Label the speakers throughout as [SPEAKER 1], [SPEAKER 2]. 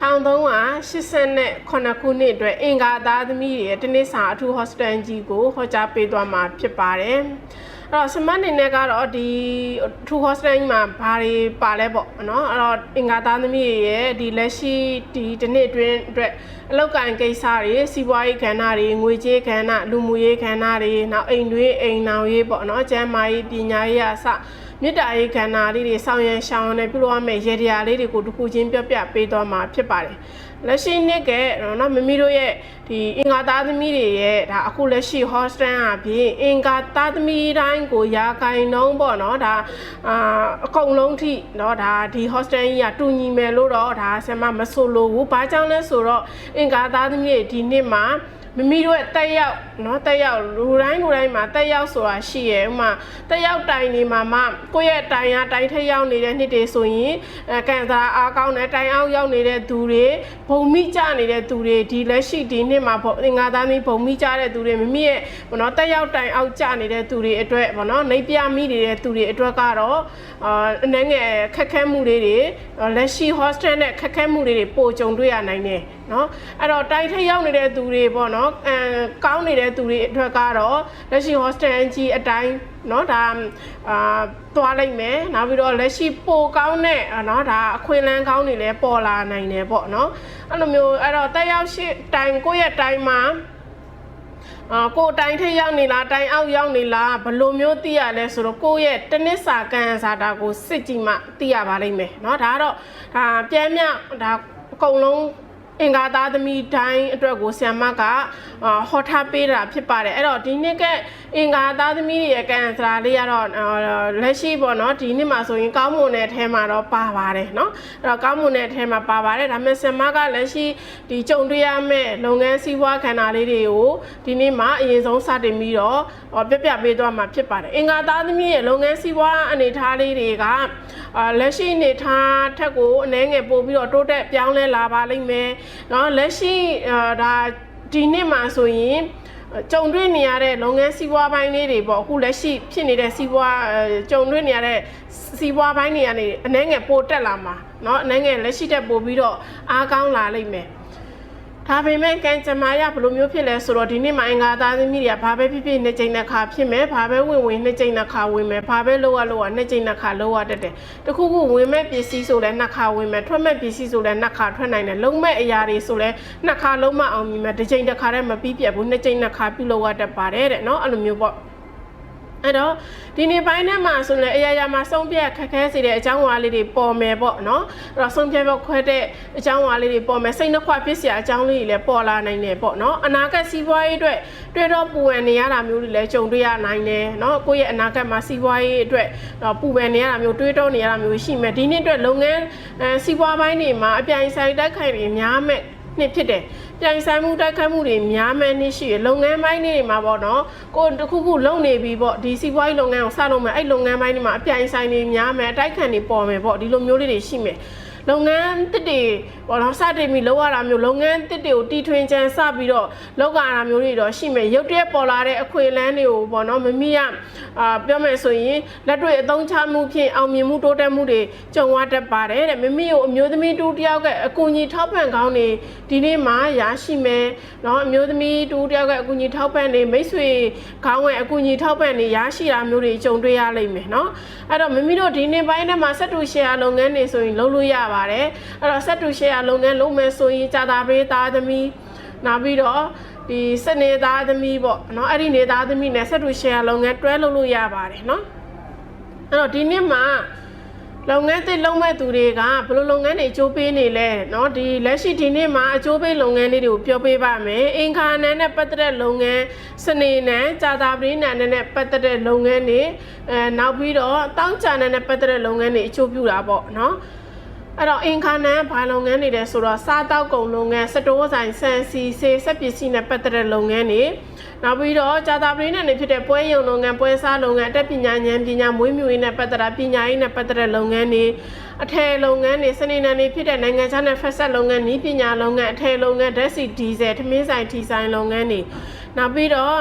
[SPEAKER 1] 1389ခုနှစ်အတွက်အင်္ဂါသားသမီးတွေရဲ့တနစ်စာအထူး hostel ကြီးကိုဟောကြားပေးသွားမှာဖြစ်ပါတယ်။အဲ့တော့စမတ်နေနဲ့ကတော့ဒီအထူး hostel ကြီးမှာဘာတွေပါလဲပေါ့နော်။အဲ့တော့အင်္ဂါသားသမီးတွေရဲ့ဒီလက်ရှိဒီတနစ်အတွင်းအတွက်အလောက်ကန်ကိစ္စတွေစီးပွားရေးကဏ္ဍတွေငွေကြေးကဏ္ဍလူမှုရေးကဏ္ဍတွေနောက်အိမ်တွေအိမ်နောင်ရေးပေါ့နော်။ကျန်းမာရေးပညာရေးအစ မေတ္တာရေးကဏ္ဍလေးတွေဆောင်ရန်ရှောင်းရန်နဲ့ပြုလုပ်ရမယ့်ရေတရားလေးတွေကိုတစ်ခုချင်းပြပြပေးသွားမှာဖြစ်ပါတယ်။လက်ရှိနှစ်ကနော်မမီတို့ရဲ့ဒီအင်္ဂါသားသမီးတွေရဲ့ဒါအခုလက်ရှိ hostel အပြင်အင်္ဂါသားသမီးတိုင်းကိုရာခိုင်နှုန်းပေါ့နော်ဒါအာအကုန်လုံးထိနော်ဒါဒီ hostel ကြီးကတူညီမယ်လို့တော့ဒါဆင်မမဆိုလို့ဘူး။ဘာကြောင့်လဲဆိုတော့အင်္ဂါသားသမီးတွေဒီနှစ်မှာ မမီတို့ရဲ့တက်ရောက်เนาะတက်ရောက်လူတိုင်းလူတိုင်းမှာတက်ရောက်ဆိုတာရှိရဲ့ဥမာတက်ရောက်တိုင်နေမှာမှကိုယ့်ရဲ့တိုင်ရတိုင်ထက်ရောက်နေတဲ့နှစ်တွေဆိုရင်အဲကန်စာအားကောင်းတဲ့တိုင်အောင်ရောက်နေတဲ့သူတွေဘုံမိကြနေတဲ့သူတွေဒီလက်ရှိဒီနှစ်မှာပေါ့ငါသားမီးဘုံမိကြတဲ့သူတွေမမီရဲ့ဘောနော်တက်ရောက်တိုင်အောင်ကြနေတဲ့သူတွေအတွက်ဘောနော်နေပြမိနေတဲ့သူတွေအတွက်ကတော့အာအနေငယ်ခက်ခဲမှုလေးတွေလက်ရှိ hostel နဲ့ခက်ခဲမှုလေးတွေပိုကြုံတွေ့ရနိုင်တယ်နော်အဲ့တော့တိုင်ထက်ရောက်နေတဲ့သူတွေပေါ့နော် အဲကောင်းနေတဲ့သူတွေအတွက်ကတော့လက်ရှိ hostel ကြီးအတိုင်းเนาะဒါအာသွားလိုက်မယ်နောက်ပြီးတော့လက်ရှိပိုကောင်းတဲ့เนาะဒါအခွင့်အလမ်းကောင်းတွေလည်းပေါ်လာနိုင်တယ်ပေါ့เนาะအဲ့လိုမျိုးအဲ့တော့တက်ရောက်ရှိတိုင်ကိုယ့်ရဲ့တိုင်မှာအာကိုယ်တိုင်ထိပ်ရောက်နေလားတိုင်အောက်ရောက်နေလားဘယ်လိုမျိုးသိရလဲဆိုတော့ကိုယ့်ရဲ့တနစ်စာကန်စာတာကိုစစ်ကြည့်မှသိရပါလိမ့်မယ်เนาะဒါကတော့ဒါပြန်မြဒါအကုန်လုံး အင်္ဂါသားသမီးတိုင်းအတွက်ကိုဆီယမကဟောထားပေးတာဖြစ်ပါတယ်အဲ့တော့ဒီနှစ်ကအင်္ဂါသားသမီးတွေရဲ့ကန်စရာလေးကတော့လက်ရှိပေါ့နော်ဒီနှစ်မှာဆိုရင်ကောင်းမွန်တဲ့အထဲမှာတော့ပါပါတယ်เนาะအဲ့တော့ကောင်းမွန်တဲ့အထဲမှာပါပါတယ်ဒါပေမဲ့ဆီယမကလက်ရှိဒီကြုံတွေ့ရမယ့်လုပ်ငန်းစည်းဝါးခန္ဓာလေးတွေကိုဒီနေ့မှာအရင်ဆုံးစတင်ပြီးတော့ပြပြပေးသွားမှာဖြစ်ပါတယ်အင်္ဂါသားသမီးရဲ့လုပ်ငန်းစည်းဝါးအနေထားလေးတွေက အာလက်ရှိအနေထားထက်ကိုအနည်းငယ်ပို့ပြီးတော့တိုးတက်ပြောင်းလဲလာပါလိမ့်မယ်เนาะလက်ရှိအာဒါဒီနှစ်မှာဆိုရင်ကြုံတွေ့နေရတဲ့လုပ်ငန်းစီးပွားပိုင်းလေးတွေပေါ့အခုလက်ရှိဖြစ်နေတဲ့စီးပွားကြုံတွေ့နေရတဲ့စီးပွားပိုင်းတွေကနေအနှဲငယ်ပိုတက်လာမှာเนาะအနှဲငယ်လက်ရှိတက်ပို့ပြီးတော့အားကောင်းလာလိမ့်မယ် ဒါပေမဲ့ကံကြမ္မာရဘယ်လိုမျိုးဖြစ်လဲဆိုတော့ဒီနေ့မှအင်္ဂါသားသမီးတွေကဘာပဲဖြစ်ဖြစ်နှစ်ကြိမ်နှစ်ခါဖြစ်မယ်ဘာပဲဝင်ဝင်နှစ်ကြိမ်နှစ်ခါဝင်မယ်ဘာပဲလောက်ရလောက်ရနှစ်ကြိမ်နှစ်ခါလောက်ရတတ်တယ်တခုခုဝင်မဲ့ပစ္စည်းဆိုလဲနှစ်ခါဝင်မယ်ထွက်မဲ့ပစ္စည်းဆိုလဲနှစ်ခါထွက်နိုင်တယ်လုံးမဲ့အရာတွေဆိုလဲနှစ်ခါလုံးမအောင်မြင်မယ်တစ်ကြိမ်တစ်ခါတည်းမပြီးပြတ်ဘူးနှစ်ကြိမ်နှစ်ခါပြုလုပ်ရတတ်ပါတယ်တဲ့နော်အဲ့လိုမျိုးပေါ့ အဲ့တော့ဒီနေ့ပိုင်းထဲမှာဆိုရင်အရာရာမှာဆုံးဖြတ်ခက်ခဲစေတဲ့အကြောင်းအရာလေးတွေပေါ်မယ်ပေါ့နော်အဲ့တော့ဆုံးဖြတ်ဖို့ခွဲတဲ့အကြောင်းအရာလေးတွေပေါ်မယ်စိတ်နှခွဖြစ်စရာအကြောင်းလေးတွေလည်းပေါ်လာနိုင်တယ်ပေါ့နော်အနာဂတ်စီးပွားရေးအတွက်တွေ့တော့ပူပန်နေရတာမျိုးတွေလည်းကြုံတွေ့ရနိုင်တယ်နော်ကိုယ့်ရဲ့အနာဂတ်မှာစီးပွားရေးအတွက်တော့ပူပန်နေရတာမျိုးတွေးတော့နေရတာမျိုးရှိမယ်ဒီနေ့အတွက်လုပ်ငန်းစီးပွားပိုင်းတွေမှာအပြိုင်ဆိုင်တိုက်ခိုင်တွေများမယ် နှစ်ဖြစ်တယ်ပြိုင်ဆိုင်မှုတိုက်ခိုက်မှုတွေများမဲ့နှစ်ရှိရလုပ်ငန်းပိုင်းတွေမှာပေါ့နော်ကိုတခုခုလုပ်နေပြီပေါ့ဒီစီးပွားရေးလုပ်ငန်းကိုစလုပ်မယ်အဲ့လုပ်ငန်းပိုင်းတွေမှာအပြိုင်ဆိုင်တွေများမယ်အတိုက်ခံတွေပေါ်မယ်ပေါ့ဒီလိုမျိုးလေးတွေရှိမယ် လုပ်ငန်းတစ်တွေပေါ့နော်စတင်ပြီးလောက်ရတာမျိုးလုပ်ငန်းတစ်တွေကိုတီထွင်ချမ်းစပြီးတော့လောက်ရတာမျိုးတွေတော့ရှိမယ်ရုပ်တရက်ပေါ်လာတဲ့အခွေလန်းတွေကိုပေါ့နော်မမီးရအာပြောမယ်ဆိုရင်လက်တွေ့အသုံးချမှုဖြင့်အောင်မြင်မှုတိုးတက်မှုတွေကြုံရတတ်ပါတယ်တဲ့မမီးကိုအမျိုးသမီးတူတယောက်ကအကူအညီထောက်ပံ့ကောင်းနေဒီနေ့မှရရှိမယ်နော်အမျိုးသမီးတူတယောက်ကအကူအညီထောက်ပံ့နေမိတ်ဆွေခေါင်းကအကူအညီထောက်ပံ့နေရရှိတာမျိုးတွေကြုံတွေ့ရလိမ့်မယ်နော်အဲ့တော့မမီးတို့ဒီနေ့ပိုင်းထဲမှာဆက်တူရှယ်ယာလုပ်ငန်းတွေဆိုရင်လုပ်လို့ရတယ်အဲ့တော့ဆက်တူရှယ်ယာလုပ်ငန်းလုပ်မယ်ဆိုရင်ကြာတာပေးသားသမီးနောက်ပြီးတော့ဒီစနေသားသမီးပေါ့နော်အဲ့ဒီနေသားသမီးနဲ့ဆက်တူရှယ်ယာလုပ်ငန်းတွဲလုပ်လို့ရပါတယ်နော်အဲ့တော့ဒီနေ့မှာလုပ်ငန်းတစ်လုံးမဲ့သူတွေကဘယ်လိုလုပ်ငန်းတွေအကျိုးပေးနေလဲเนาะဒီလက်ရှိဒီနေ့မှာအကျိုးပေးလုပ်ငန်းလေးတွေကိုပြောပေးပါမယ်အင်္ခါနန်းနဲ့ပတ်သက်တဲ့လုပ်ငန်းစနေနန်းကြာတာပရိနန်းနဲ့ပတ်သက်တဲ့လုပ်ငန်းတွေအဲနောက်ပြီးတော့တောင်းချနန်းနဲ့ပတ်သက်တဲ့လုပ်ငန်းတွေအကျိုးပြုတာပေါ့เนาะ အဲ့တော့အင်ခါနန်ဘာလုပ်ငန်းတွေလဲဆိုတော့စားတောက်ကုန်လုပ်ငန်းစတိုးဆိုင်ဆန်စီဆေးစက်ပစ္စည်းနဲ့ပတ်သက်တဲ့လုပ်ငန်းတွေနောက်ပြီးတော့ဂျာတာပရင်းနဲ့ဖြစ်တဲ့ပွဲရုံလုပ်ငန်းပွဲစားလုပ်ငန်းအတက်ပညာဉာဏ်ပညာမွေးမြူရေးနဲ့ပတ်သက်တာပညာရေးနဲ့ပတ်သက်တဲ့လုပ်ငန်းတွေအထည်လုပ်ငန်းတွေစနေနယ်တွေဖြစ်တဲ့နိုင်ငံခြားနဲ့ဖက်ဆက်လုပ်ငန်းဤပညာလုပ်ငန်းအထည်လုပ်ငန်းဓာတ်ဆီဒီဇယ်ထမင်းဆိုင်ထီဆိုင်လုပ်ငန်းတွေနောက်ပြီးတော့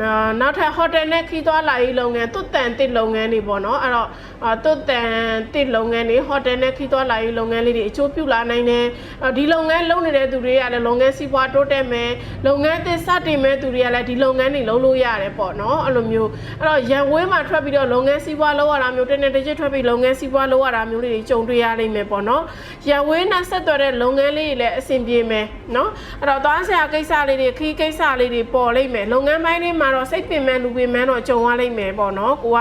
[SPEAKER 1] နော်နောက်ထပ်ဟိုတယ်နဲ့ခီးသွားလာရေးလုပ်ငန်းတွတ်တန်တစ်လုပ်ငန်းတွေပေါ့နော်အဲ့တော့အာတွတ်တန်တစ်လုပ်ငန်းတွေဟိုတယ်နဲ့ခီးသွားလာရေးလုပ်ငန်းလေးတွေအကျိုးပြုလာနိုင်တယ်အဲ့တော့ဒီလုပ်ငန်းလုပ်နေတဲ့သူတွေကလည်းလုပ်ငန်းစီးပွားတိုးတက်မယ်လုပ်ငန်းသစ်စတင်မဲ့သူတွေကလည်းဒီလုပ်ငန်းတွေလုပ်လို့ရတယ်ပေါ့နော်အဲ့လိုမျိုးအဲ့တော့ရန်ဝဲမှာထွက်ပြီးတော့လုပ်ငန်းစီးပွားလုပ်ရတာမျိုးတစ်နေ့တစ်ချက်ထွက်ပြီးလုပ်ငန်းစီးပွားလုပ်ရတာမျိုးတွေကြုံတွေ့ရလိမ့်မယ်ပေါ့နော်ရန်ဝဲနဲ့ဆက်သွယ်တဲ့လုပ်ငန်းလေးတွေလည်းအဆင်ပြေမယ်နော်အဲ့တော့သွားဆရာကိစ္စလေးတွေခီးကိစ္စလေးတွေပေါ်လိမ့်မယ်လုပ်ငန်းပိုင်းတွေမှာတော့စိတ်ပင်ပန်းလူပင်ပန်းတော့ကြုံရလိမ့်မယ်ပေါ့နော်ကိုက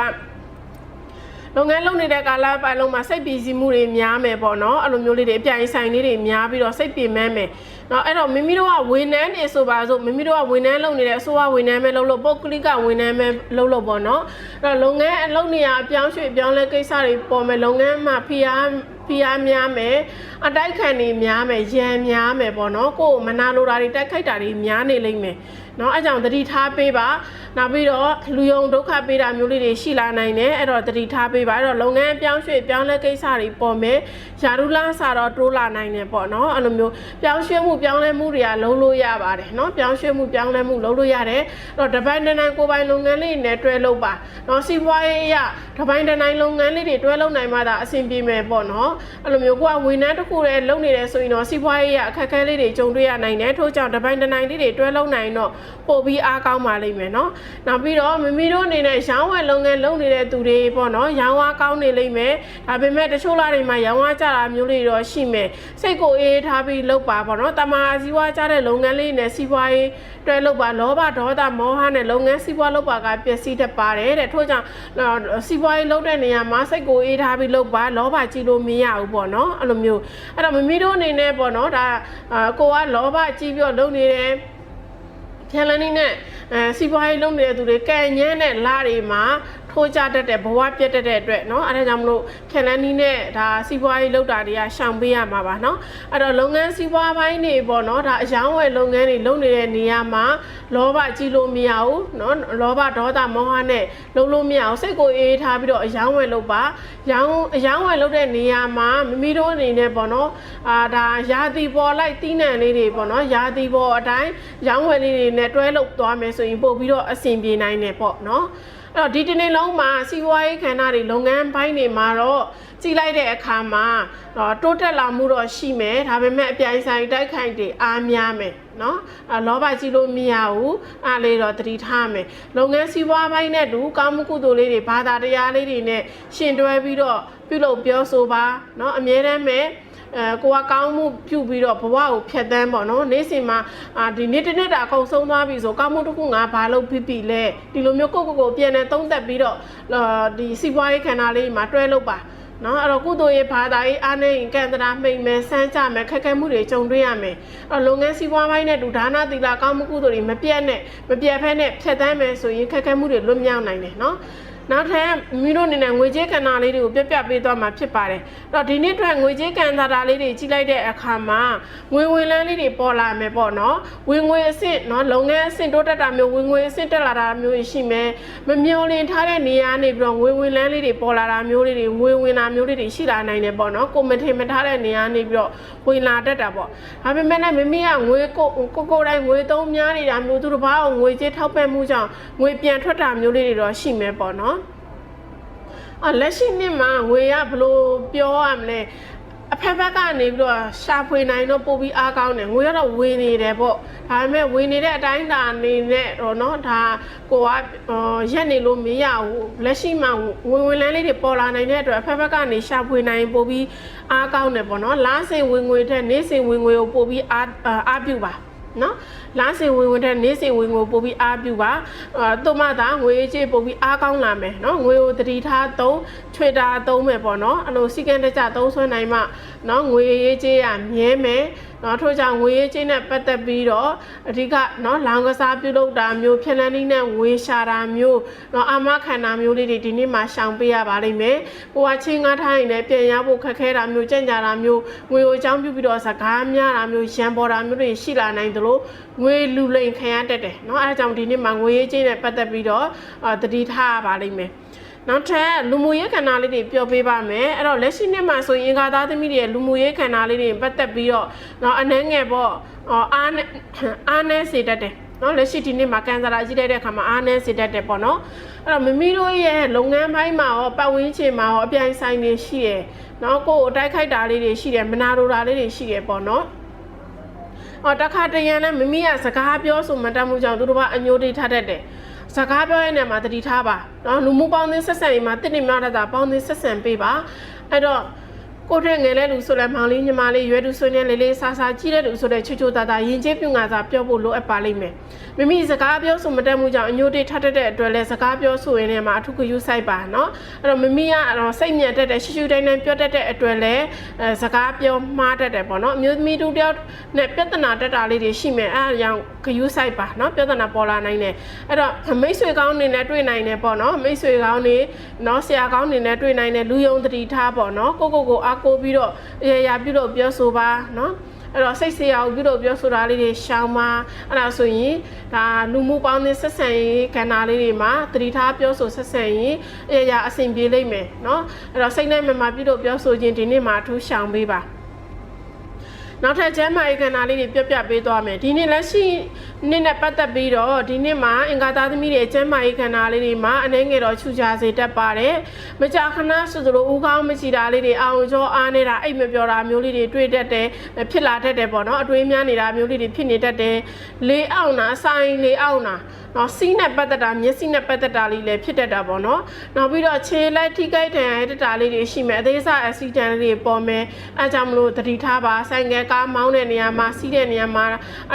[SPEAKER 1] လုပ်ငန်းလုပ်နေတဲ့ကာလပတ်လုံးမှာစိတ်ပီစီမှုတွေများမယ်ပေါ့နော်အဲ့လိုမျိုးလေးတွေအပြိုင်ဆိုင်လေးတွေများပြီးတော့စိတ်ပင်ပန်းမယ်နော်အဲ့တော့မိမိတို့ကဝန်ထမ်းနေဆိုပါစို့မိမိတို့ကဝန်ထမ်းလုပ်နေတဲ့အစိုးရဝန်ထမ်းပဲလုပ်လို့ပုတ်ကလစ်ကဝန်ထမ်းပဲလုပ်လို့ပေါ့နော်အဲ့တော့လုပ်ငန်းအလုပ်နေရအပြောင်းရွှေ့ပြောင်းလဲကိစ္စတွေပေါ်မယ်လုပ်ငန်းမှာဖိအားဖိအားများမယ်အတိုက်ခံတွေများမယ်ရန်များမယ်ပေါ့နော်ကိုယ်မနာလိုတာတွေတိုက်ခိုက်တာတွေများနေလိမ့်မယ် เนาะအဲကြောင့်သတိထားပေးပါနောက်ပြီးတော့လူယုံဒုက္ခပေးတာမျိုးလေးတွေရှိလာနိုင်တယ်အဲ့တော့သတိထားပေးပါအဲ့တော့လုပ်ငန်းပြောင်းရွှေ့ပြောင်းလဲကိစ္စတွေပေါ်မယ်ယာရုလားစာတော့တိုးလာနိုင်တယ်ပေါ့နော်အဲ့လိုမျိုးပြောင်းရွှေ့မှုပြောင်းလဲမှုတွေကလုံးလို့ရပါတယ်เนาะပြောင်းရွှေ့မှုပြောင်းလဲမှုလုံးလို့ရတယ်အဲ့တော့တပိုင်းတစ်နိုင်ကိုယ်ပိုင်လုပ်ငန်းလေးနဲ့တွဲလုပ်ပါเนาะစီးပွားရေးအရတပိုင်းတစ်နိုင်လုပ်ငန်းလေးတွေတွဲလုပ်နိုင်မှသာအဆင်ပြေမယ်ပေါ့နော်အဲ့လိုမျိုးကိုကဝန်ထမ်းတစ်ခုတည်းလုပ်နေတယ်ဆိုရင်တော့စီးပွားရေးအအခက်အခဲလေးတွေကြုံတွေ့ရနိုင်တယ်ထို့ကြောင့်တပိုင်းတစ်နိုင်လေးတွေတွဲလုပ်နိုင်တော့ ပို့ပြီးအားကောင်းပါလိမ့်မယ်နော်နောက်ပြီးတော့မိမိတို့အနေနဲ့ရောင်းဝယ်လုပ်ငန်းလုပ်နေတဲ့သူတွေပေါ့နော်ရောင်းဝါကောင်းနေလိမ့်မယ်ဒါပေမဲ့တချို့လာတွေမှာရောင်းဝါကြတာမျိုးလေးတော့ရှိမယ်စိတ်ကိုအေးထားပြီးလုပ်ပါပေါ့နော်တမာစီးပွားကြတဲ့လုပ်ငန်းလေးနဲ့စီးပွားရေးတွဲလုပ်ပါလောဘဒေါသမောဟနဲ့လုပ်ငန်းစီးပွားလုပ်ပါကပျက်စီးတတ်ပါတယ်တဲ့ထို့ကြောင့်စီးပွားရေးလုပ်တဲ့နေရာမှာစိတ်ကိုအေးထားပြီးလုပ်ပါလောဘကြီးလို့မရဘူးပေါ့နော်အဲ့လိုမျိုးအဲ့တော့မိမိတို့အနေနဲ့ပေါ့နော်ဒါကိုကလောဘကြီးပြီးတော့လုပ်နေတယ် ဖြန်လန်းနေနဲ့အဲစီးပွားရေးလုပ်နေတဲ့သူတွေကံညမ်းတဲ့လာတွေမှာ ထိုးကြတတ်တဲ့ဘဝပြတ်တတ်တဲ့အတွက်เนาะအဲဒါကြောင့်မလို့ဖြန်လန်းနီးနဲ့ဒါစီးပွားရေးလုပ်တာတွေကရှောင်ပေးရမှာပါเนาะအဲ့တော့လုပ်ငန်းစီးပွားပိုင်းတွေပေါ့เนาะဒါအယောင်းဝယ်လုပ်ငန်းတွေလုပ်နေတဲ့နေရာမှာလောဘကြီးလို့မရဘူးเนาะလောဘဒေါသမောဟနဲ့လုပ်လို့မရအောင်စိတ်ကိုအေးထားပြီးတော့အယောင်းဝယ်လုပ်ပါရောင်းအယောင်းဝယ်လုပ်တဲ့နေရာမှာမိမိတို့အနေနဲ့ပေါ့เนาะအာဒါရာသီပေါ်လိုက်တီးနှံလေးတွေပေါ့เนาะရာသီပေါ်အတိုင်းရောင်းဝယ်လေးတွေနဲ့တွဲလုပ်သွားမယ်ဆိုရင်ပို့ပြီးတော့အဆင်ပြေနိုင်တယ်ပေါ့เนาะ အဲ့တော့ဒီတစ်နေ့လုံးမှာစီးပွားရေးခန္ဓာတွေလုပ်ငန်းပိုင်းတွေမှာတော့ကြည့်လိုက်တဲ့အခါမှာတော့တိုးတက်လာမှုတော့ရှိမယ်ဒါပေမဲ့အပြိုင်ဆိုင်တိုက်ခိုက်တွေအားများမယ်နော်အလောဘကြီးလို့မရဘူးအားလေးတော့တတိထားမယ်လုပ်ငန်းစီးပွားပိုင်းနဲ့တူကောင်းမှုကုသိုလ်လေးတွေဘာသာတရားလေးတွေနဲ့ရှင်တွဲပြီးတော့ပြုလုပ်ပြောဆိုပါနော်အမြဲတမ်းပဲ အဲကိုကကောင်းမှုပြုပြီးတော့ဘဝကိုဖျက်ဆီးပေါ့နော်နေ့စဉ်မှာအာဒီနေ့တစ်နေ့တာအကုန်ဆုံးသွားပြီဆိုကောင်းမှုတစ်ခုငါဘာလုပ်ဖြစ်ပြီလဲဒီလိုမျိုးကိုကိုကိုပြန်နေသုံးသက်ပြီးတော့ဒီစီးပွားရေးခန္ဓာလေးမှာတွဲလုပ်ပါနော်အဲ့တော့ကုသိုလ်ရေးဘာသာရေးအားနေရင်ကံတရာမှိန်မယ်ဆန်းကြမယ်ခက်ခဲမှုတွေကြုံတွေ့ရမယ်အဲ့တော့လုပ်ငန်းစီးပွားပိုင်းနဲ့ဒုဒါနသီလကောင်းမှုကုသိုလ်တွေမပြတ်နဲ့မပြတ်ဖက်နဲ့ဖြတ်တန်းမယ်ဆိုရင်ခက်ခဲမှုတွေလွတ်မြောက်နိုင်တယ်နော် နောက်ထပ်မိတို့အနေနဲ့ငွေကြေးကဏ္ဍလေးတွေကိုပြပြပေးသွားမှာဖြစ်ပါတယ်။အဲ့တော့ဒီနေ့အတွက်ငွေကြေးကဏ္ဍတာလေးတွေကြီးလိုက်တဲ့အခါမှာငွေဝင်လန်းလေးတွေပေါ်လာမယ်ပေါ့နော်။ဝင်ငွေအဆင့်နော်လုပ်ငန်းအဆင့်တိုးတက်တာမျိုးဝင်ငွေအဆင့်တက်လာတာမျိုးရှိမယ်။မမျောလင့်ထားတဲ့နေရာနေပြီးတော့ငွေဝင်လန်းလေးတွေပေါ်လာတာမျိုးလေးတွေငွေဝင်တာမျိုးလေးတွေရှိလာနိုင်တယ်ပေါ့နော်။ကိုမထင်မထားတဲ့နေရာနေပြီးတော့ဝင်လာတတ်တာပေါ့။ဒါပေမဲ့လည်းမမေကငွေကိုကိုကိုတိုင်းငွေသုံးများနေတာမျိုးသူတို့ဘာအောင်ငွေကြေးထောက်ပံ့မှုကြောင့်ငွေပြန်ထွက်တာမျိုးလေးတွေတော့ရှိမယ်ပေါ့နော်။ အလက်ရှိနှစ်မှာငွေရဘလို့ပြောရမလဲအဖက်ဖက်ကနေပြီးတော့ရှာဖွေနိုင်တော့ပို့ပြီးအားကောင်းတယ်ငွေကတော့ဝင်နေတယ်ပေါ့ဒါပေမဲ့ဝင်နေတဲ့အတိုင်းတာအနေနဲ့တော့เนาะဒါကိုကရက်နေလို့မရဘူးလက်ရှိမှာဝင်ဝင်လန်းလေးတွေပေါ်လာနိုင်တဲ့အတွက်အဖက်ဖက်ကနေရှာဖွေနိုင်ပို့ပြီးအားကောင်းတယ်ပေါ့เนาะလားစင်ဝင်ငွေထက်နေ့စင်ဝင်ငွေကိုပို့ပြီးအားအားပြုပါ နော်လားစင်ဝင်ဝင်တဲ့နေ့စင်ဝင်ကိုပို့ပြီးအားပြုပါအဲတို့မှသာငွေကြေးပို့ပြီးအားကောင်းလာမယ်နော်ငွေကိုတတိထားသုံးချွေတာသုံးမယ်ပေါ့နော်အဲ့လိုစီကံတကြသုံးဆွဲနိုင်မှနော်ငွေရေးကြေးရမြဲမယ် နော်ထို့ကြောင့်ငွေရေးကြေးနဲ့ပတ်သက်ပြီးတော့အဓိကနော်လောင်ကစားပြုလုပ်တာမျိုးဖြက်လန်းနည်းနဲ့ငွေရှာတာမျိုးနော်အာမခံတာမျိုးလေးတွေဒီနေ့မှရှောင်ပေးရပါလိမ့်မယ်ကိုကချင်းငါးထားရင်လည်းပြန်ရဖို့ခက်ခဲတာမျိုးကြံ့ကြာတာမျိုးငွေကိုအကြောင်းပြုပြီးတော့စကားများတာမျိုးရံပေါ်တာမျိုးတွေရှိလာနိုင်သလိုငွေလူလိမ်ခံရတတ်တယ်เนาะအဲဒါကြောင့်ဒီနေ့မှာငွေရေးချင်းနဲ့ပတ်သက်ပြီးတော့တတိထားရပါလိမ့်မယ် နောက်ထပ်လူမှုရေးကဏ္ဍလေးတွေပြောပေးပါမယ်အဲ့တော့လက်ရှိနှစ်မှာဆိုရင်ကာသားသမီးတွေလူမှုရေးကဏ္ဍလေးတွေပတ်သက်ပြီးတော့နော်အနှဲငယ်ပေါ့အားအားနဲ့စေတတ်တယ်နော်လက်ရှိဒီနေ့မှာကန်ဆာလာကြီးတဲ့အခါမှာအားနည်းစေတတ်တယ်ပေါ့နော်အဲ့တော့မမီတို့ရဲ့လုပ်ငန်းပိုင်းမှာရောပတ်ဝန်းကျင်မှာရောအပြိုင်ဆိုင်တွေရှိရယ်နော်ကိုယ်အတိုက်ခိုက်တာလေးတွေရှိတယ်မနာလိုတာလေးတွေရှိရယ်ပေါ့နော်အော်တခါတရံနဲ့မမီကစကားပြောဆိုမတတ်မှုကြောင့်သူတို့ကအညိုတိထားတတ်တယ်။ စကားပြောရတဲ့နေရာမှာတတိထားပါနော်လူမှုပေါင်းသင်းဆက်ဆံရေးမှာတစ်နှစ်များတာပေါင်းသင်းဆက်ဆံပေးပါအဲ့တော့ ကိုတဲ့ငယ်လဲလူဆိုလဲမောင်လေးညီမလေးရွယ်သူဆွေးနေလေးလေးဆာဆာကြီးတဲ့လူဆိုတဲ့ချွချွတာတာရင်ကျေးပြုံငါစာပြောဖို့လိုအပ်ပါလိမ့်မယ်မိမိစကားပြောဆိုမတတ်မှုကြောင့်အညိုတိထားတတ်တဲ့အတွက်လဲစကားပြောဆိုရင်လည်းမှာအထုခယူဆိုင်ပါနော်အဲ့တော့မိမိကတော့စိတ်ညံတတ်တဲ့ရှူရှူတိုင်းတိုင်းပြောတတ်တဲ့အတွက်လဲအဲစကားပြောမှားတတ်တယ်ပေါ့နော်အမျိုးသမီးတို့တယောက်နဲ့ပြဿနာတက်တာလေးတွေရှိမယ်အဲ့ဒါကြောင့်ခယူဆိုင်ပါနော်ပြဿနာပေါ်လာနိုင်တယ်အဲ့တော့မိတ်ဆွေကောင်းနေနဲ့တွေ့နိုင်တယ်ပေါ့နော်မိတ်ဆွေကောင်းနေနော်ဆရာကောင်းနေနဲ့တွေ့နိုင်တယ်လူယုံတတိထားပေါ့နော်ကိုကိုကိုအားကိုပြီးတော့အရာရာပြုလို့ပြောဆိုပါနော်အဲ့တော့စိတ်ဆရာကိုပြုလို့ပြောဆိုတာလေးတွေရှောင်းပါအဲ့ဒါဆိုရင်ဒါလူမှုပေါင်းသင်းဆက်ဆံရေးကဏ္ဍလေးတွေမှာတတိထားပြောဆိုဆက်ဆံရင်အရာရာအဆင်ပြေလိမ့်မယ်နော်အဲ့တော့စိတ်နဲ့မမပြုလို့ပြောဆိုခြင်းဒီနေ့မှာအထူးရှောင်ပေးပါ နောက်ထပ်ကျမ်းမာရေးကဏ္ဍလေးတွေပြပြပေးသွားမယ်ဒီနေ့လက်ရှိနေ့နဲ့ပတ်သက်ပြီးတော့ဒီနေ့မှာအင်္ဂါသားသမီးတွေကျမ်းမာရေးကဏ္ဍလေးတွေမှာအနေငယ်တော့ခြူချစေတတ်ပါတယ်မကြာခဏဆိုသလိုဦးကောင်းမချီတာလေးတွေအောင်ကျော်အားနေတာအိတ်မပြောတာမျိုးလေးတွေတွေ့တတ်တယ်ဖြစ်လာတတ်တယ်ပေါ့နော်အတွေးများနေတာမျိုးလေးတွေဖြစ်နေတတ်တယ်လေးအောင်တာဆိုင်လေးအောင်တာနော်စီးနဲ့ပတ်သက်တာမျက်စိနဲ့ပတ်သက်တာလေးလည်းဖြစ်တတ်တာပေါ့နော်နောက်ပြီးတော့ခြေလက်ထိခိုက်တယ်ရတဲ့တာလေးတွေရှိမယ်အသေးစားအက်ဆီဒန့်လေးတွေပေါ်မယ်အဲကြောင့်မလို့သတိထားပါဆိုင်ငယ်ကားမောင်းတဲ့နေရာမှာစီးတဲ့နေရာမှာ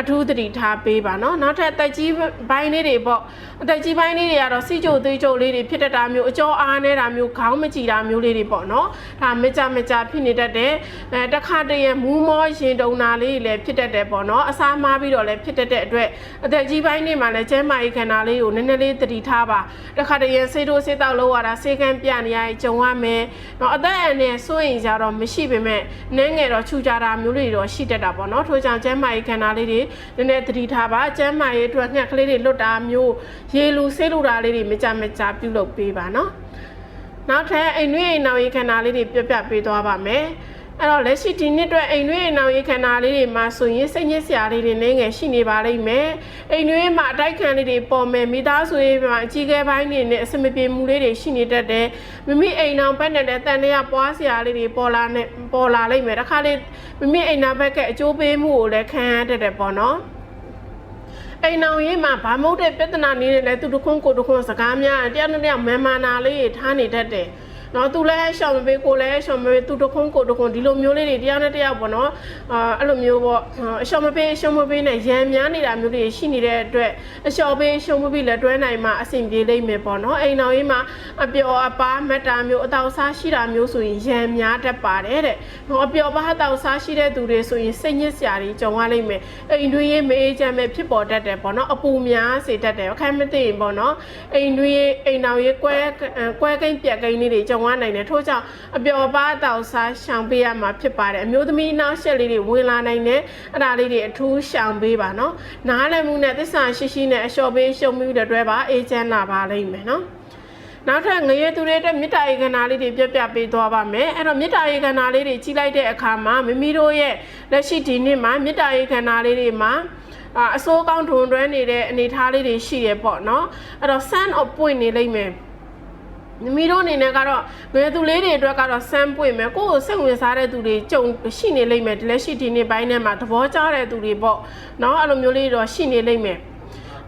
[SPEAKER 1] အထူးသတိထားပေးပါနော်နောက်ထပ်တက်ကြီးပိုင်းလေးတွေပေါ့အတက်ကြီးပိုင်းလေးတွေကတော့စီးကြိုသေးကြိုလေးတွေဖြစ်တတ်တာမျိုးအကျော်အားနေတာမျိုးခေါင်းမကြည်တာမျိုးလေးတွေပေါ့နော်ဒါမကြမကြဖြစ်နေတတ်တယ်အဲတစ်ခါတည်းရမူးမောရင်တုံတာလေးတွေလည်းဖြစ်တတ်တယ်ပေါ့နော်အစားမားပြီးတော့လည်းဖြစ်တတ်တဲ့အတွက်အတက်ကြီးပိုင်းတွေမှာလည်းကျဲမာရေးခန္ဓာလေးကိုနည်းနည်းလေးသတိထားပါတစ်ခါတည်းရဆေးတို့ဆေးတောက်လို့ရတာဆေးကန်းပြနေရကြုံရမယ်နော်အသက်အန္တရာယ်စိုးရင်ကြတော့မရှိပေမဲ့နည်းငယ်တော့ခြူကြတာမျိုးတွေတော့ရှိတတ်တာပေါ့နော်ထို့ကြောင့်ကျဲမာရေးခန္ဓာလေးတွေနည်းနည်းသတိထားပါကျဲမာရေးအတွက်ငှက်ကလေးတွေလွတ်တာမျိုးရေလူဆေးလူတာလေးတွေမကြမကြပြုလုပ်ပေးပါနော်နောက်ထပ်အိမ်တွင်းအိမ်နောက်ရေးခန္ဓာလေးတွေပြပြပေးသွားပါမယ် အဲ့တော့လက်ရှိဒီနှစ်အတွက်အိမ်တွင်းအိမ်နောက်ရေးခန္ဓာလေးတွေမှာဆိုရင်စိတ်ညစ်စရာလေးတွေနည်းငယ်ရှိနေပါလိမ့်မယ်အိမ်တွင်းမှာအတိုက်ခံလေးတွေပေါ်မယ်မိသားစုရေးမှာအကြီးအကဲပိုင်းတွေနဲ့အစမပြေမှုလေးတွေရှိနေတတ်တယ်မိမိအိမ်အောင်ဘက်နဲ့တန်တရားပွားစရာလေးတွေပေါ်လာနေပေါ်လာလိမ့်မယ်တစ်ခါလေးမိမိအိမ်နောက်ဘက်ကအကျိုးပေးမှုကိုလည်းခံရတတ်တယ်ပေါ့နော်အိမ်အောင်ရေးမှာဗာမုတ်တဲ့ပြဿနာနေတယ်လေသူတခွန်းကိုတခွန်းစကားများတယောက်နဲ့တယောက်မန်မာနာလေးထားနေတတ်တယ် နော်သူလည်းရှောင်မပေးကိုလည်းရှောင်မပေးသူတခွန်းကိုတခွန်းဒီလိုမျိုးလေးတွေတရားနဲ့တရားပေါ့နော်အာအဲ့လိုမျိုးပေါ့အရှောင်မပေးရှောင်မပေးနဲ့ရံများနေတာမျိုးတွေရှိနေတဲ့အတွက်အရှောင်ပေးရှောင်မပေးလက်တွဲနိုင်မှာအဆင်ပြေလိမ့်မယ်ပေါ့နော်အိမ်အောင်ရေးမှာအပျော်အပါမက်တာမျိုးအတောက်စားရှိတာမျိုးဆိုရင်ရံများတတ်ပါတယ်တဲ့နော်အပျော်ပါအတောက်စားရှိတဲ့သူတွေဆိုရင်စိတ်ညစ်စရာတွေကြုံရလိမ့်မယ်အိမ်တွင်းရေးမအေးချမ်းမဲ့ဖြစ်ပေါ်တတ်တယ်ပေါ့နော်အပူများစေတတ်တယ်အခက်မသိရင်ပေါ့နော်အိမ်တွင်းရေးအိမ်အောင်ရေးကွဲကွဲကိန်းပြက်ကိန်းလေးတွေကြုံရနိုင်တယ်ထို့ကြောင့်အပျော်ပါတောက်စားရှောင်ပေးရမှာဖြစ်ပါတယ်အမျိုးသမီးနောက်ဆက်လေးတွေဝင်လာနိုင်တယ်အဲ့ဒါလေးတွေအထူးရှောင်ပေးပါနော်နားလည်မှုနဲ့သစ္စာရှိရှိနဲ့အလျှော်ပေးရှုံမှုတွေတွဲပါအေးချမ်းလာပါလိမ့်မယ်နော်နောက်ထပ်ငရေသူတွေအတွက်မေတ္တာရေကနာလေးတွေပြပြပေးသွားပါမယ်အဲ့တော့မေတ္တာရေကနာလေးတွေကြီးလိုက်တဲ့အခါမှာမိမိတို့ရဲ့လက်ရှိဒီနေ့မှာမေတ္တာရေကနာလေးတွေမှာအာအစိုးကောင်းထုံတွဲနေတဲ့အနေထားလေးတွေရှိရပေါ့နော်အဲ့တော့ sun of ပွင့်နေလိမ့်မယ် မမီတို့အနေနဲ့ကတော့ငယ်သူလေးတွေအတွက်ကတော့စမ်းပွင့်မယ်ကိုယ့်ကိုစိတ်ဝင်စားတဲ့သူတွေကြုံရှိနေလိမ့်မယ်ဒီလက်ရှိဒီနေ့ပိုင်းထဲမှာသဘောကျတဲ့သူတွေပေါ့နော်အဲ့လိုမျိုးလေးတော့ရှိနေလိမ့်မယ်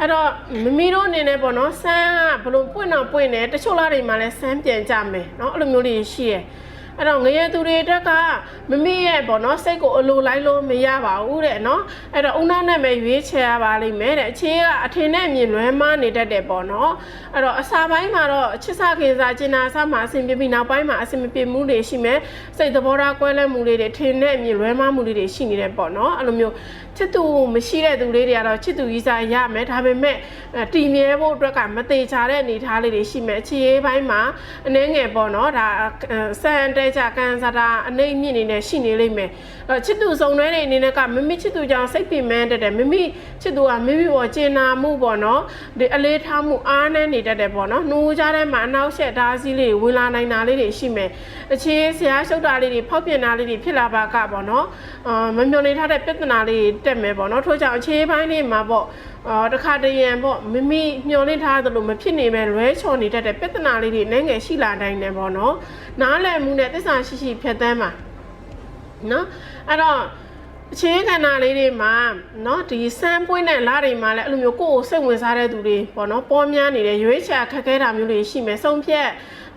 [SPEAKER 1] အဲ့တော့မမီတို့အနေနဲ့ပေါ့နော်စမ်းကဘလို့ပွင့်တော့ပွင့်တယ်တချို့လားတွေမှာလည်းစမ်းပြန်ကြမယ်နော်အဲ့လိုမျိုးလေးရှိရယ် အဲ့တော့ငရဲသူတွေအတွက်ကမမိရဲ့ပေါ့နော်စိတ်ကိုအလိုလိုက်လို့မရပါဘူးတဲ့နော်အဲ့တော့ဦးနှောက်နဲ့ပဲရွေးချယ်ရပါလိမ့်မယ်တဲ့အခြေကအထင်နဲ့မြင်လွဲမနေတတ်တယ်ပေါ့နော်အဲ့တော့အစာပိုင်းမှာတော့ချစ်စခင်စားကျင်နာစားမှာအဆင်ပြေပြီးနောက်ပိုင်းမှာအဆင်မပြေမှုတွေရှိမယ်စိတ်သဘောထားကွဲလဲမှုလေးတွေထင်နဲ့မြင်လွဲမမှုလေးတွေရှိနေတယ်ပေါ့နော်အဲ့လိုမျိုး ချစ်သူမရှိတဲ့သူလေးတွေကတော့ချစ်သူကြီးစားရမယ်ဒါပေမဲ့တီမြဲဖို့အတွက်ကမသေးချတဲ့အနေအထားလေးတွေရှိမယ်အခြေရေးပိုင်းမှာအနှဲငယ်ပေါ့နော်ဒါစံတဲကြကန်စားတာအနေမြင့်နေနဲ့ရှိနေလိမ့်မယ်ချစ်သူစုံတွဲတွေအနေနဲ့ကမမချစ်သူကြောင့်စိတ်ပင်ပန်းတတ်တယ်မမချစ်သူကမိမိပေါ်ကျင်နာမှုပေါ့နော်ဒီအလေးထားမှုအားနည်းနေတတ်တယ်ပေါ့နော်နှိုးကြတဲ့မှာအနောက်ရှက်ဓာစီးလေးဝင်လာနိုင်တာလေးတွေရှိမယ်အခြေဆရာရှုပ်တာလေးတွေဖောက်ပြန်တာလေးတွေဖြစ်လာပါကပေါ့နော်အာမမျောနေထားတဲ့ပြဿနာလေးတက်မယ်ပေါ့နော်ထို့ကြောင့်အခြေပိုင်းလေးမှာပေါ့ အော်တခါတရံပေါ့မမိမျောလင့်ထားသလိုမဖြစ်နေပဲလွဲချော်နေတတ်တဲ့ပြဿနာလေးတွေနိုင်ငယ်ရှိလာတိုင်းနဲ့ပေါ့နော်နားလည်မှုနဲ့သစ္စာရှိရှိဖြတ်သန်းပါနော်အဲ့တော့အခြေခံနာလေးတွေမှာเนาะဒီစမ်းပွင့်တဲ့လားတွေမှာလည်းအဲ့လိုမျိုးကိုယ့်ကိုစိတ်ဝင်စားတဲ့သူတွေပေါ့နော်ပေါ်များနေတယ်ရွေးချယ်ခက်ခဲတာမျိုးတွေရှိမယ်ဆုံးဖြတ်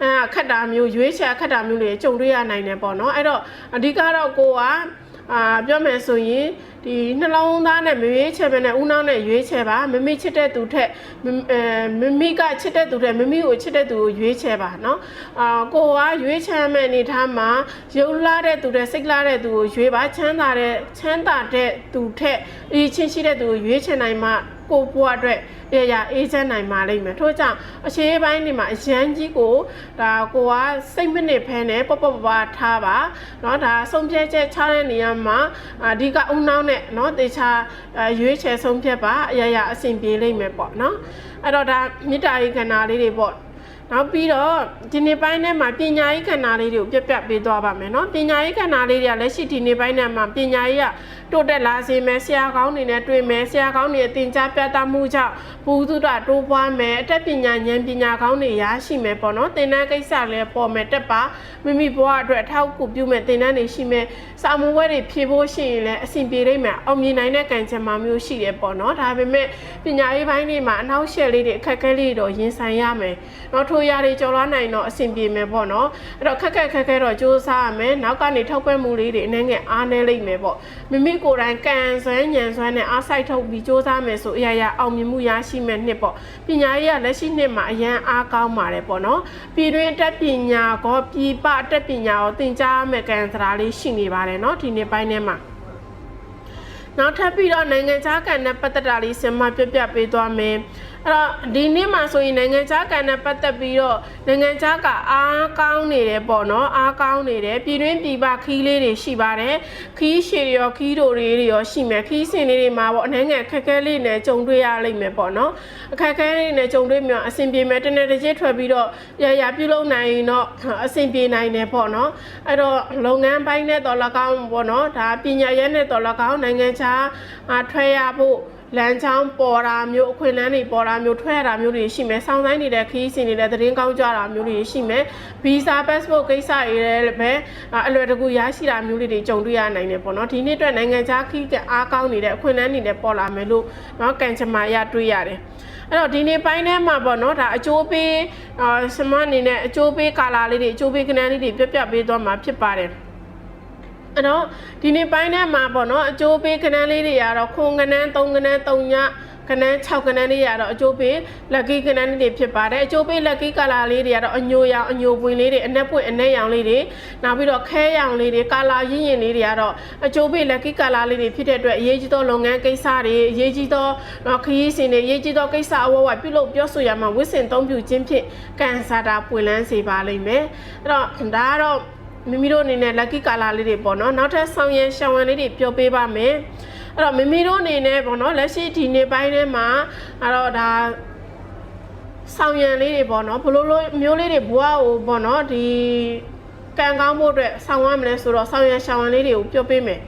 [SPEAKER 1] အဲခက်တာမျိုးရွေးချယ်ခက်တာမျိုးတွေကြုံတွေ့ရနိုင်တယ်ပေါ့နော်အဲ့တော့အဓိကတော့ကိုက အာပြောမယ်ဆိုရင်ဒီနှလုံးသားနဲ့မရွေးချယ်ပဲနဲ့ဦးနှောင်းနဲ့ရွေးချယ်ပါမမိချစ်တဲ့သူထက်မအဲမမိကချစ်တဲ့သူထက်မမိကိုချစ်တဲ့သူကိုရွေးချယ်ပါเนาะအာကိုကရွေးချယ်မဲ့အနေထားမှာယုံလာတဲ့သူတဲ့စိတ်လာတဲ့သူကိုရွေးပါချမ်းသာတဲ့ချမ်းသာတဲ့သူထက်အချင်းရှိတဲ့သူကိုရွေးချယ်နိုင်မှ ကိုဘွားအတွက်ရရအေးချမ်းနိုင်ပါလိမ့်မယ်ထို့ကြောင့်အခြေပိုင်းဒီမှာအရန်ကြီးကိုဒါကိုကစိတ်မနစ်ဖဲနဲ့ပပပပထားပါเนาะဒါဆုံးဖြတ်ချက်ချတဲ့နေရာမှာအဓိကအုံနောက်နဲ့เนาะတေချာရွေးချယ်ဆုံးဖြတ်ပါအရရအဆင်ပြေလိမ့်မယ်ပေါ့เนาะအဲ့တော့ဒါမေတ္တာရေးကဏ္ဍလေးတွေပေါ့ နောက်ပြီးတော့ဒီနေ့ပိုင်းထဲမှာပညာရေးကဏ္ဍလေးတွေကိုပြတ်ပြတ်ပေးသွားပါမယ်เนาะပညာရေးကဏ္ဍလေးတွေကလက်ရှိဒီနေ့ပိုင်းထဲမှာပညာရေးကတိုးတက်လာစေမယ်ဆရာကောင်းတွေနဲ့တွေ့မယ်ဆရာကောင်းတွေအသင်ကြားပြသမှုကြောင့်ဘူသုတတိုးပွားမယ်အတတ်ပညာဉာဏ်ပညာကောင်းတွေရရှိမယ်ပေါ့နော်သင်တန်းကိစ္စလည်းပေါ်မယ်တက်ပါမိမိဘဝအတွက်အထောက်အကူပြုမယ်သင်တန်းတွေရှိမယ်စာမှုဝဲတွေဖြည့်ဖို့ရှိရင်လည်းအဆင်ပြေလိမ့်မယ်အောင်မြင်နိုင်တဲ့ကံကြမ္မာမျိုးရှိတယ်ပေါ့နော်ဒါပေမဲ့ပညာရေးပိုင်းတွေမှာအနောက်ရှက်လေးတွေအခက်အခဲလေးတွေတော့ရင်ဆိုင်ရမယ်နော်ထို ရာတွေကြော်လွှားနိုင်တော့အဆင်ပြေမယ်ပေါ့နော်အဲ့တော့ခက်ခက်ခက်ခဲတော့စူးစမ်းရမယ်နောက်ကနေထောက်ပံ့မှုလေးတွေအနေငယ်အားနည်းလိမ့်မယ်ပေါ့မိမိကိုယ်တိုင်ကံဆွမ်းညံဆွမ်းနဲ့အားစိုက်ထုတ်ပြီးစူးစမ်းမယ်ဆိုအရာရာအောင်မြင်မှုရရှိမယ်နှစ်ပေါ့ပညာရေးကလက်ရှိနှစ်မှာအရန်အားကောင်းပါတယ်ပေါ့နော်ပြည်တွင်းတက်ပညာကောပြည်ပတက်ပညာကိုသင်ကြားမယ်ကံစရာလေးရှိနေပါတယ်เนาะဒီနေ့ပိုင်းထဲမှာနောက်ထပ်ပြီးတော့နိုင်ငံခြားကံနဲ့ပတ်သက်တာလေးဆင်မပြပြပေးသွားမယ် အဲ့တော့ဒီနေ့မှာဆိုရင်နိုင်ငံခြားကံနဲ့ပတ်သက်ပြီးတော့နိုင်ငံခြားကအားကောင်းနေတယ်ပေါ့နော်အားကောင်းနေတယ်ပြည်တွင်းပြည်ပခီးလေးတွေရှိပါတယ်ခီးရှည်ရောခီးတို့တွေရောရှိမယ်ခီးစင်လေးတွေမှာပေါ့အနေငယ်ခက်ခဲလေးနဲ့ကြုံတွေ့ရလိမ့်မယ်ပေါ့နော်အခက်ခဲလေးနဲ့ကြုံတွေ့မြန်အဆင်ပြေမယ်တနေ့တစ်ချက်ထွက်ပြီးတော့ရရပြုလုပ်နိုင်ရင်တော့အဆင်ပြေနိုင်တယ်ပေါ့နော်အဲ့တော့လုပ်ငန်းပိုင်းနဲ့တော့၎င်းပေါ့နော်ဒါပညာရေးနဲ့တော့၎င်းနိုင်ငံခြားထွက်ရဖို့ လမ်းချောင်းပေါ်တာမျိုးအခွင့်အလမ်းတွေပေါ်တာမျိုးထွက်ရတာမျိုးတွေရှိမယ်။စောင်းဆိုင်နေတဲ့ခီးစင်နေတဲ့သတင်းကောင်းကြတာမျိုးတွေရှိမယ်။ visa passport ကိစ္စတွေလည်းပဲအလွယ်တကူရရှိတာမျိုးတွေကြုံတွေ့ရနိုင်တယ်ပေါ့နော်။ဒီနေ့အတွက်နိုင်ငံခြားခီးကအားကောင်းနေတဲ့အခွင့်အလမ်းတွေလည်းပေါ်လာမယ်လို့နော်ကန်ချမာရတွေ့ရတယ်။အဲ့တော့ဒီနေ့ပိုင်းထဲမှာပေါ့နော်ဒါအကျိုးပေးအာစမအနေနဲ့အကျိုးပေးကာလာလေးတွေအကျိုးပေးကဏ္ဍလေးတွေပြပြပေးသွားမှာဖြစ်ပါတယ်။ အဲ့တော့ဒီနေ့ပိုင်းထဲမှာပေါ့နော်အကျိုးပေးကဏ္ဍလေးတွေကတော့ခွန်ကဏ္ဍ3ကဏ္ဍ3ညကနန်း6ကနန်းလေးရတော့အကျိုးပေးလက်ကီကနန်းလေးတွေဖြစ်ပါတယ်အကျိုးပေးလက်ကီကလာလေးတွေကတော့အညိုရောင်အညိုပွင့်လေးတွေအနက်ပွင့်အနက်ရောင်လေးတွေနောက်ပြီးတော့ခဲရောင်လေးတွေကာလာရင်းရင်လေးတွေကတော့အကျိုးပေးလက်ကီကလာလေးတွေဖြစ်တဲ့အတွက်အရေးကြီးသောလုပ်ငန်းကိစ္စတွေအရေးကြီးသောခရီးစဉ်တွေအရေးကြီးသောကိစ္စအဝဝပြုလုပ်ပြောဆိုရမှာဝစ်စင်သုံးပြုခြင်းဖြင့်ကန်ဆာတာပွင့်လန်းစေပါလိမ့်မယ်အဲ့တော့ဒါကတော့ မိမိတို့အနေနဲ့ lucky color လေးတွေပေါ့နော်နောက်ထပ်ဆောင်ရံရှောင်းရံလေးတွေပြောပေးပါမယ်အဲ့တော့မိမိတို့အနေနဲ့ပေါ့နော်လက်ရှိဒီနေ့ပိုင်းထဲမှာအဲ့တော့ဒါဆောင်ရံလေးတွေပေါ့နော်ဘလို့လို့မျိုးလေးတွေဘွားကိုပေါ့နော်ဒီကံကောင်းဖို့အတွက်ဆောင်ရမလဲဆိုတော့ဆောင်ရံရှောင်းရံလေးတွေကိုပြောပေးမယ်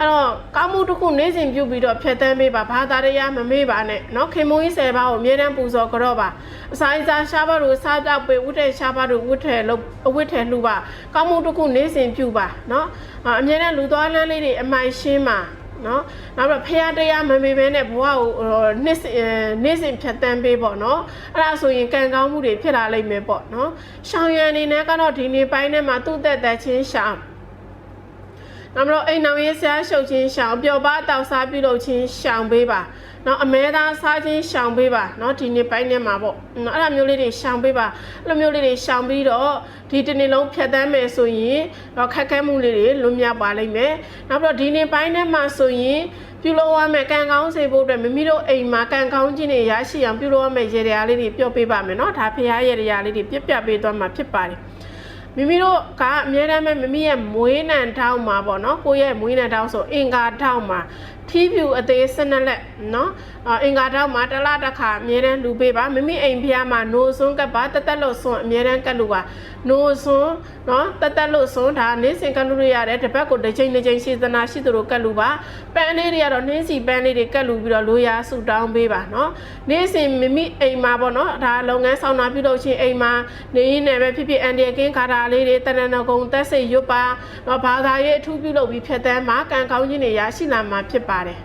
[SPEAKER 1] အဲ့တော့ကောင်းမှုတစ်ခုနေ့စဉ်ပြုပြီးတော့ဖြတ်တန်းပေးပါဘာသာတရားမမေ့ပါနဲ့เนาะခင်မုန်းကြီးဆယ်ပါးကိုအမြဲတမ်းပူဇော်ကြတော့ပါအစာအစာရှားပါတို့စားတော့ပေဝတ်တဲ့ရှားပါတို့ဝတ်ထဲလို့အဝတ်ထဲလှူပါကောင်းမှုတစ်ခုနေ့စဉ်ပြုပါเนาะအမြဲတမ်းလူသွားလန်းလေးတွေအမိုင်ရှင်းပါနော်နောက်တော့ဖះတရားမမေပဲနဲ့ဘဝကိုနှစ်နေ့စဉ်ဖြတ်တန်းပေးပေါ့နော်အဲ့ဒါဆိုရင်ကံကောင်းမှုတွေဖြစ်လာလိမ့်မယ်ပေါ့နော်ရှောင်းရံအနေနဲ့ကတော့ဒီနေ့ပိုင်းထဲမှာသူ့သက်သက်ချင်းရှောင်း နောက်တော့အိမ်နောက်ရေးဆရာရှုပ်ချင်းရှောင်းပျော်ပါတောက်စားပြုလုပ်ချင်းရှောင်းပေးပါနော်အမဲသားစားချင်းရှောင်ပေးပါနော်ဒီနေ့ပိုင်းထဲမှာပေါ့နော်အဲ့လိုမျိုးလေးတွေရှောင်ပေးပါအဲ့လိုမျိုးလေးတွေရှောင်ပြီးတော့ဒီတစ်နေ့လုံးဖြတ်တန်းမယ်ဆိုရင်တော့ခက်ခဲမှုလေးတွေလွတ်မြောက်ပါလိမ့်မယ်နောက်ပြီးတော့ဒီနေ့ပိုင်းထဲမှာဆိုရင်ပြုလုပ်ရမယ်ကံကောင်းစေဖို့အတွက်မိမိတို့အိမ်မှာကံကောင်းခြင်းတွေရရှိအောင်ပြုလုပ်ရမယ်ရေတရားလေးတွေပြောပေးပါမယ်နော်ဒါဖရားရေတရားလေးတွေပြပြပေးသွားမှာဖြစ်ပါတယ် မိမိတို့ကအများတမ်းပဲမိမိရဲ့မွေးနံထောက်မှာပေါ့နော်ကိုယ့်ရဲ့မွေးနံထောက်ဆိုအင်္ဂါထောက်မှာ ထီးဖြူအသေးစနက်လက်နော်အာအင်္ဂါတောက်မှာတစ်လတစ်ခါအမြဲတမ်းလူပေးပါမိမိအိမ်ဖျားမှာနိုးစွန်းကပ်ပါတက်တက်လို့စွန်းအမြဲတမ်းကပ်လို့ပါနိုးစွန်းနော်တက်တက်လို့စွန်းဒါနေ့စဉ်ကပ်လို့ရရတယ်တစ်ပတ်ကိုတစ်ချိန်တစ်ချိန်စေတနာရှိသလိုကပ်လို့ပါပန်းလေးတွေကတော့နှင်းစီပန်းလေးတွေကပ်လို့ပြီးတော့လိုရာဆူတောင်းပေးပါနော်နေ့စဉ်မိမိအိမ်မှာပေါ့နော်ဒါလုပ်ငန်းဆောင်တာပြုလုပ်ချင်းအိမ်မှာနေရင်းနဲ့ပဲဖြစ်ဖြစ်အန်ဒီယကင်းခါတာလေးတွေတဏ္ဍနကုံတက်စိတ်ရွတ်ပါနော်ဘာသာရေးအထူးပြုလုပ်ပြီးဖြတ်တန်းမှာကံကောင်းခြင်းတွေရရှိလာမှာဖြစ်ပါတယ်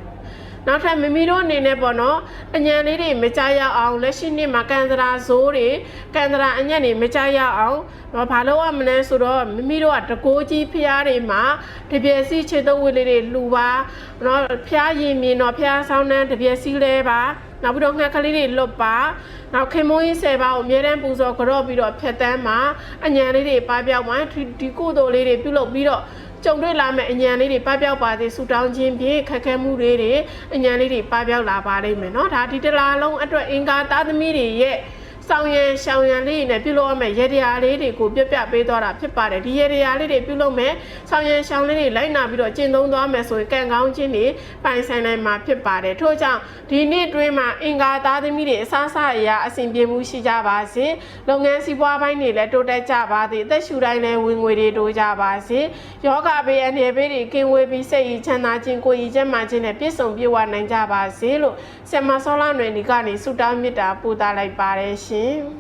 [SPEAKER 1] နောက်ထပ်မိမိတို့အနေနဲ့ပေါ့နော်အညံလေးတွေမကြရအောင်လက်ရှိနှစ်မှာကန်ဒရာဇိုးတွေကန်ဒရာအညံ့တွေမကြရအောင်တော့ဘာလို့ရမလဲဆိုတော့မိမိတို့ကတကိုးကြီးဖျားတွေမှာတပြည့်စီခြေတုပ်ဝတ်လေးတွေလှူပါနော်ဖျားရင်မြင်တော့ဖျားဆောင်းနှန်းတပြည့်စီလဲပါနောက်ပြီးတော့ငှက်ကလေးတွေလွတ်ပါနောက်ခင်မုန်းကြီးဆယ်ပါကိုအမြဲတမ်းပူဇော်ကြော့ပြီးတော့ဖြတ်တန်းမှာအညံလေးတွေပါပြောက်မှာဒီဒီကုသိုလ်လေးတွေပြုလုပ်ပြီးတော့ ကြုံတွေ့လာမယ့်အញ្ញံလေးတွေပပျောက်ပါသေးဆူတောင်းခြင်းဖြင့်ခက်ခဲမှုတွေတွေအញ្ញံလေးတွေပပျောက်လာပါလိမ့်မယ်เนาะဒါဒီတလားလုံးအတွက်အင်္ဂါသားသမီးတွေရဲ့ ဆောင်ရန်ရှောင်ရန်လေးတွေနဲ့ပြုလုပ်ရမယ့်ရေတရားလေးတွေကိုပြပြပေးသွားတာဖြစ်ပါတယ်ဒီရေတရားလေးတွေပြုလုပ်မယ်ဆောင်ရန်ရှောင်လေးတွေလိုက်နာပြီးတော့ကျင့်သုံးသွားမယ်ဆိုရင်ကံကောင်းခြင်းတွေပိုင်ဆိုင်နိုင်မှာဖြစ်ပါတယ်ထို့ကြောင့်ဒီနေ့တွင်းမှာအင်္ဂါသားသမီးတွေအစားအစာအရာအစဉ်ပြေမှုရှိကြပါစေလုပ်ငန်းစီးပွားပိုင်းတွေလည်းတိုးတက်ကြပါစေအသက်ရှူတိုင်းလည်းဝင်ငွေတွေတိုးကြပါစေယောဂဘေးအန္တရာယ်ဘေးတွေကင်းဝေးပြီးစိတ်ရည်ချမ်းသာခြင်းကိုယ်ရည်ကျန်းမာခြင်းနဲ့ပြည့်စုံပြည့်ဝနိုင်ကြပါစေလို့ဆင်မဆောလာနယ်ဒီကနေဆုတောင်းမေတ္တာပို့သလိုက်ပါတယ်ရှင် cheio